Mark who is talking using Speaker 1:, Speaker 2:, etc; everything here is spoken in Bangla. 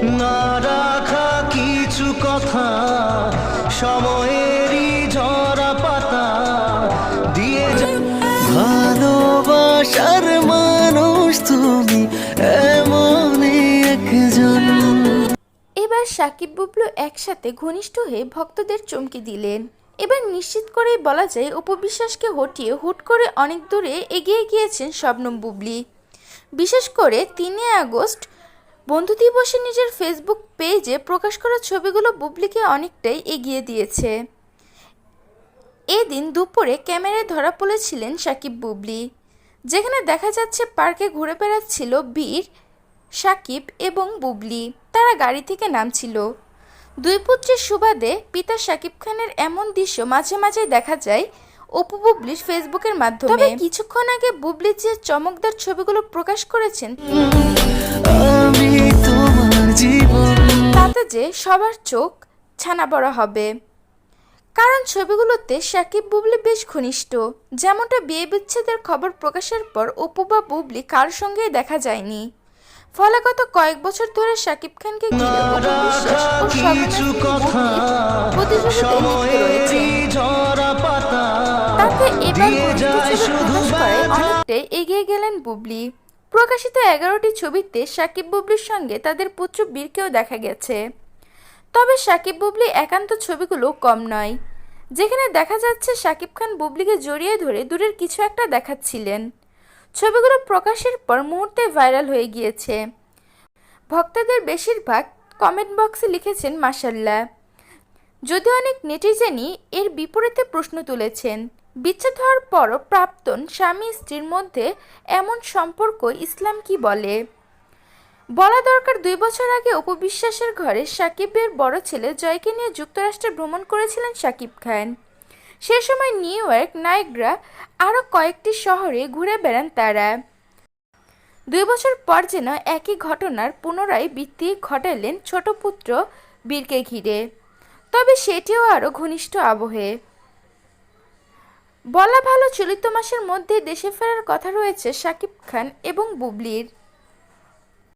Speaker 1: কিছু কথা
Speaker 2: এবার সাকিব বুবলু একসাথে ঘনিষ্ঠ হয়ে ভক্তদের চমকে দিলেন। এবার নিশ্চিত করেই বলা যায় উপবিশ্বাসকে হটিয়ে হুট করে অনেক দূরে এগিয়ে গিয়েছেন শবনম বুবলি। বিশেষ করে তিনে আগস্ট বন্ধু দিবসে নিজের ফেসবুক পেজে প্রকাশ করা ছবিগুলো বুবলিকে অনেকটাই এগিয়ে দিয়েছে। এদিন দুপুরে ক্যামেরায় ধরা পড়েছিলেন সাকিব বুবলি, যেখানে দেখা যাচ্ছে পার্কে ঘুরে বেড়াচ্ছিল বীর, সাকিব এবং বুবলি। তারা গাড়ি থেকে নামছিল। দুই পুত্রের সুবাদে পিতা সাকিব খানের এমন দৃশ্য মাঝে মাঝে দেখা যায় অপু বুবলিশ ফেসবুকের মাধ্যমে। তবে কিছুক্ষণ আগে বুবলি যে চমকদার ছবিগুলো প্রকাশ করেছেন
Speaker 1: আমি তোমার জীবন।
Speaker 2: তাতে যে সবার চোখ ছানা বড় হবে। কারণ ছবিগুলোতে সাকিব বুবলি বেশ ঘনিষ্ঠ। যেমনটা বিয়ে বিচ্ছেদের খবর প্রকাশের পর অপু বা বুবলি কার সঙ্গেই দেখা যায়নি। ফলে গত কয়েক বছর ধরে সাকিব খানকে ঘিরে প্রতিযোগিতায় লিপ্ত রয়েছে তাতে এবার
Speaker 1: দিয়ে
Speaker 2: ঘনিষ্ঠ ছবি প্রকাশ করে। অনেকটাই এগিয়ে গেলেন বুবলি। প্রকাশিত এগারোটি ছবিতে সাকিব বুবলির সঙ্গে তাদের পুত্র বীরকেও দেখা গেছে। তবে সাকিব বুবলি একান্ত ছবিগুলো কম নয়। যেখানে দেখা যাচ্ছে সাকিব খান বুবলিকে জড়িয়ে ধরে দূরের কিছু একটা দেখাচ্ছিলেন। ছবিগুলো প্রকাশের পর মুহূর্তে ভাইরাল হয়ে গিয়েছে। ভক্তদের বেশিরভাগ কমেন্ট বক্সে লিখেছেন মাসাল্লাহ যদিও অনেক নেটিজেনই এর বিপরীতে প্রশ্ন তুলেছেন বিচ্ছেদ হওয়ার পরও প্রাক্তন স্বামী স্ত্রীর মধ্যে এমন সম্পর্ক ইসলাম কি বলে? বলা দরকার, দুই বছর আগে উপবিশ্বাসের ঘরে সাকিবের বড় ছেলে জয়কে নিয়ে যুক্তরাষ্ট্রে ভ্রমণ করেছিলেন সাকিব খান। সে সময় নিউ ইয়র্ক, নাইগ্রা আরও কয়েকটি শহরে ঘুরে বেড়ান তারা। দুই বছর পর যেন একই ঘটনার পুনরায় বৃত্তি ঘটালেন ছোট পুত্র বীরকে ঘিরে। তবে সেটিও আরও ঘনিষ্ঠ আবহে। বলা ভালো চলিত মাসের মধ্যে দেশে ফেরার কথা রয়েছে সাকিব খান এবং বুবলির।